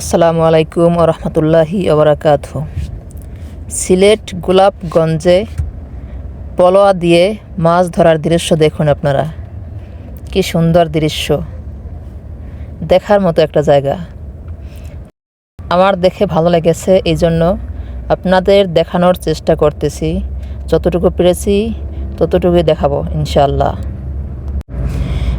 আসসালামু আলাইকুম রহমতুল্লাহি ওবরাকাত সিলেট গোলাপগঞ্জে পলোয়া দিয়ে মাছ ধরার দৃশ্য দেখুন আপনারা। কি সুন্দর দৃশ্য। দেখার মতো একটা জায়গা। আমার দেখে ভালো লেগেছে এই জন্য আপনাদের দেখানোর চেষ্টা করতেছি। যতটুকু পেরেছি ততটুকুই দেখাবো ইনশাল্লাহ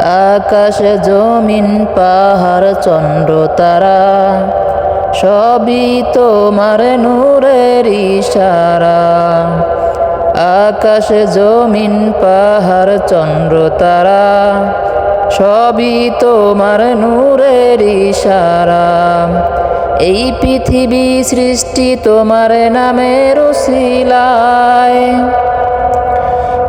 আকাশ জমিন, পাহাড়, চন্দ্র, তারা, সবই তোমার নূরের ইশারা। আকাশ জমিন, পাহাড়, চন্দ্র, তারা, সবই তোমার নূরের ইশারা। এই পৃথিবী সৃষ্টি তোমার নামের উসিলায়।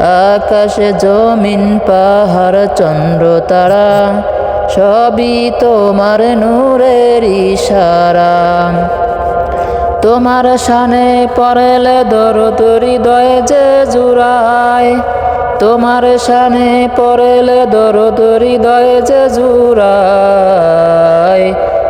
আকাশ জমিন, পাহাড়, চন্দ্র, তারা, সবই তোমার নূরের ইশারা। তোমার শানে পড়েলে দরদ হৃদয় যে জুড়ায়, তোমার শানে পড়েলে দরদ হৃদয় যে জুড়ায়।